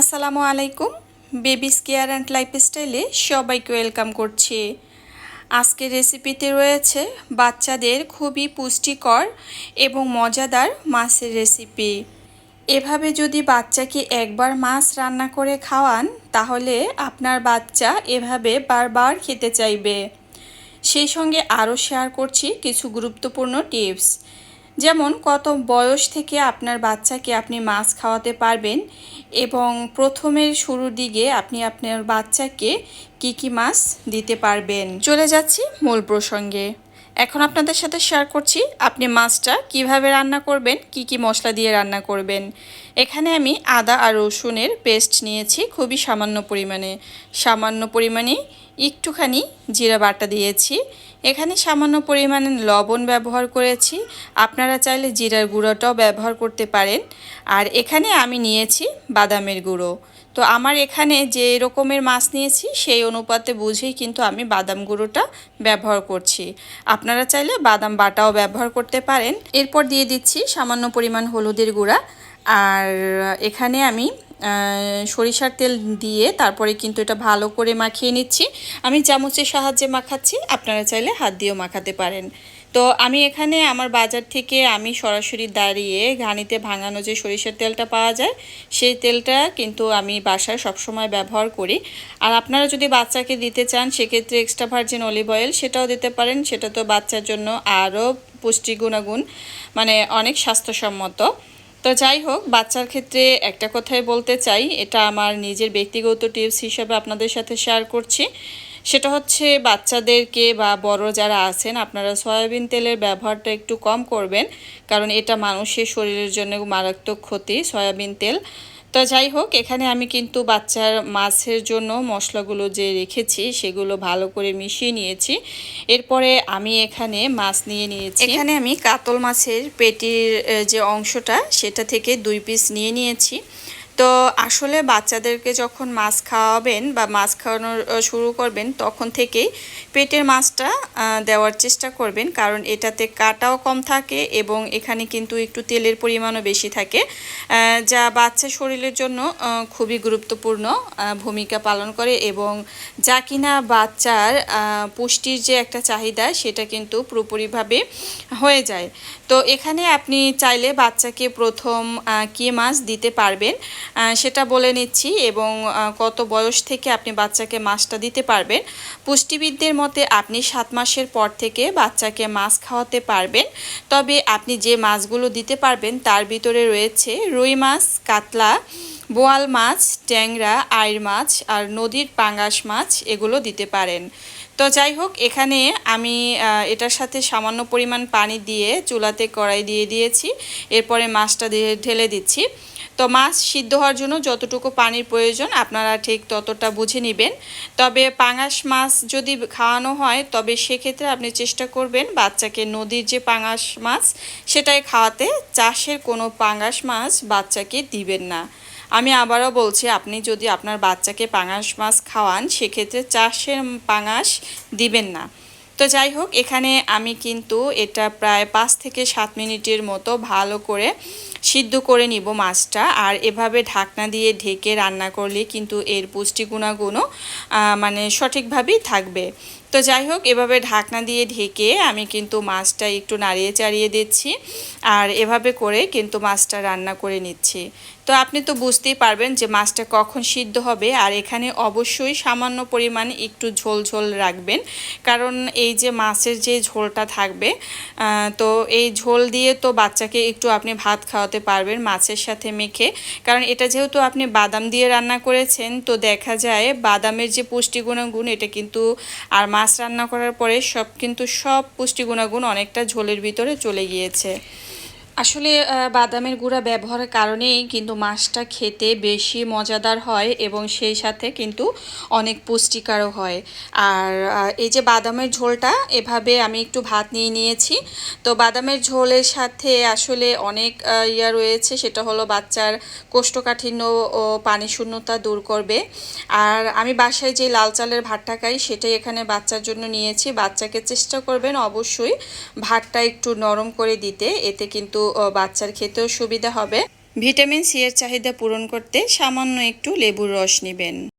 আসসালামু আলাইকুম। Babies care and লাইফস্টাইলে সবাইকে ওয়েলকাম করছি। আজকের রেসিপিতে রয়েছে বাচ্চাদের খুবই পুষ্টিকর এবং মজাদার মাছের রেসিপি। এভাবে যদি বাচ্চাকে একবার মাছ রান্না করে খাওয়ান, তাহলে আপনার বাচ্চা এভাবে বারবার খেতে চাইবে। সেই সঙ্গে আরও শেয়ার করছি কিছু গুরুত্বপূর্ণ টিপস। যেমন কত বয়স থেকে আপনার বাচ্চাকে আপনি মাছ খাওয়াতে পারবেন এবং প্রথমের শুরুর দিকে আপনি আপনার বাচ্চাকে কি কি মাছ দিতে পারবেন। চলে যাচ্ছি মূল প্রসঙ্গে। এখন আপনাদের সাথে শেয়ার করছি, আপনি মাছটা কীভাবে রান্না করবেন, কি কি মশলা দিয়ে রান্না করবেন। এখানে আমি আদা আর রসুনের পেস্ট নিয়েছি খুবই সামান্য পরিমাণে। সামান্য পরিমাণে একটুখানি জিরা বাটা দিয়েছি। এখানে সামান্য পরিমাণে লবণ ব্যবহার করেছি। আপনারা চাইলে জিরার গুঁড়োটাও ব্যবহার করতে পারেন। আর এখানে আমি নিয়েছি বাদামের গুঁড়ো। তো আমার এখানে যে রকমের মাছ নিয়েছি, সেই অনুপাতে বুঝেই কিন্তু আমি বাদাম গুঁড়োটা ব্যবহার করছি। আপনারা চাইলে বাদাম বাটাও ব্যবহার করতে পারেন। এরপর দিয়ে দিচ্ছি সামান্য পরিমাণ হলুদের গুঁড়া। আর এখানে আমি সরিষার তেল দিয়ে তারপরে কিন্তু এটা ভালো করে মাখিয়ে নিচ্ছি। আমি চামচের সাহায্যে মাখাচ্ছি, আপনারা চাইলে হাত দিয়েও মাখাতে পারেন। তো আমি এখানে আমার বাজার থেকে আমি সরাসরি দাঁড়িয়ে ঘানিতে ভাঙানো যে সরিষার তেলটা পাওয়া যায়, সেই তেলটা কিন্তু আমি বাসায় সবসময় ব্যবহার করি। আর আপনারা যদি বাচ্চাকে দিতে চান, সেক্ষেত্রে এক্সট্রা ভার্জিন অলিভ অয়েল সেটাও দিতে পারেন। সেটা তো বাচ্চার জন্য আরও পুষ্টি গুণাগুণ মানে অনেক স্বাস্থ্যসম্মত। তো যাই হোক, বাচ্চার ক্ষেত্রে একটা কথাই বলতে চাই, এটা আমার নিজের ব্যক্তিগত টিপস হিসেবে আপনাদের সাথে শেয়ার করছি। সেটা হচ্ছে বাচ্চাদেরকে বা বড় যারা আছেন, আপনারা সয়াবিন তেলের ব্যবহারটা একটু কম করবেন, কারণ এটা মানুষের শরীরের জন্য মারাত্মক ক্ষতি, সয়াবিন তেল। তো যাই হোক, এখানে আমি কিন্তু বাচ্চার মাছের জন্য মশলাগুলো যে রেখেছি, সেগুলো ভালো করে মিশিয়ে নিয়েছি। এরপরে আমি এখানে মাছ নিয়ে নিয়েছি। এখানে আমি কাতল মাছের পেটির যে অংশটা, সেটা থেকে দুই পিস নিয়ে নিয়েছি। তো আসলে বাচ্চাদেরকে যখন মাছ খাওয়াবেন বা মাছ খাওয়ানো শুরু করবেন, তখন থেকেই পেটের মাছটা দেওয়ার চেষ্টা করবেন। কারণ এটাতে কাটাও কম থাকে এবং এখানে কিন্তু একটু তেলের পরিমাণও বেশি থাকে যা বাচ্চা শরীরের জন্য খুবই গুরুত্বপূর্ণ ভূমিকা পালন করে এবং যা কিনা বাচ্চার পুষ্টির যে একটা চাহিদা, সেটা কিন্তু পুরোপুরিভাবে হয়ে যায়। তো এখানে আপনি চাইলে বাচ্চাকে প্রথম কি মাছ দিতে পারবেন সেটা বলে নিচ্ছি এবং কত বয়স থেকে আপনি বাচ্চাকে মাছটা দিতে পারবেন। পুষ্টিবিদদের মতে আপনি সাত মাসের পর থেকে বাচ্চাকে মাছ খাওয়াতে পারবেন। তবে আপনি যে মাছগুলো দিতে পারবেন তার ভিতরে রয়েছে রুই মাছ, কাতলা, বোয়াল মাছ, ট্যাংরা আইর মাছ আর নদীর পাঙ্গাস মাছ, এগুলো দিতে পারেন। তো যাই হোক, এখানে আমি এটার সাথে সামান্য পরিমাণ পানি দিয়ে চুলাতে কড়াই দিয়ে দিয়েছি। এরপরে মাছটা দিয়ে ঢেলে দিচ্ছি। তো মাছ সিদ্ধ হওয়ার জন্য যতটুকু পানির প্রয়োজন, আপনারা ঠিক ততটা বুঝে নেবেন। তবে পাঙাশ মাছ যদি খাওয়ানো হয়, তবে সেক্ষেত্রে আপনি চেষ্টা করবেন বাচ্চাকে নদীর যে পাঙাশ মাছ, সেটাই খাওয়াতে। চাষের কোনো পাঙাশ মাছ বাচ্চাকে দিবেন না। আমি আবারও বলছি, আপনি যদি আপনার বাচ্চাকে পাঙাশ মাছ খাওয়ান, সেক্ষেত্রে চাষের পাঙাশ দিবেন না। তো যাই হোক, এখানে আমি কিন্তু এটা প্রায় পাঁচ থেকে সাত মিনিটের মতো ভালো করে সিদ্ধ করে নিব মাছটা, আর এভাবে ঢাকনা দিয়ে ঢেকে রান্না করলে কিন্তু এর পুষ্টি গুণাগুণও মানে সঠিকভাবেই থাকবে। তো যাই হোক, এভাবে ঢাকনা দিয়ে ঢেকে আমি কিন্তু মাছটা একটু নাড়িয়ে চাড়িয়ে দিচ্ছি আর এভাবে করে কিন্তু মাছটা রান্না করে নিচ্ছি। তো আপনি তো বুঝতেই পারবেন যে মাছটা কখন সিদ্ধ হবে আর এখানে অবশ্যই সামান্য পরিমাণ একটু ঝোল ঝোল রাখবেন। কারণ এই যে মাছের যে ঝোলটা থাকবে তো এই ঝোল দিয়ে তো বাচ্চাকে একটু আপনি ভাত খাওয়াতে পারবেন মাছের সাথে মেখে। কারণ এটা যেহেতু আপনি বাদাম দিয়ে রান্না করেছেন, তো দেখা যায় বাদামের যে পুষ্টিগুণাগুণ, এটা কিন্তু আর মাছ রান্না করার পরে সব কিন্তু সব পুষ্টি গুণাগুণ অনেকটা ঝোলের ভিতরে চলে গিয়েছে। আসলে বাদামের গুঁড়া ব্যবহারের কারণেই কিন্তু মাছটা খেতে বেশি মজাদার হয় এবং সেই সাথে কিন্তু অনেক পুষ্টিকারও হয়। আর এই যে বাদামের ঝোলটা, এভাবে আমি একটু ভাত নিয়ে নিয়েছি। তো বাদামের ঝোলের সাথে আসলে অনেক ইয়া রয়েছে, সেটা হলো বাচ্চার কোষ্ঠকাঠিন্য ও পানি শূন্যতা দূর করবে। আর আমি বাসায় যে লাল চালের ভাতটা খাই, সেটাই এখানে বাচ্চার জন্য নিয়েছি। বাচ্চাকে চেষ্টা করবেন অবশ্যই ভাতটা একটু নরম করে দিতে। এতে কিন্তু বাচ্চার খেতেও সুবিধা হবে। ভিটামিন সি এর চাহিদা পূরণ করতে সামান্য একটু লেবুর রস নেবেন।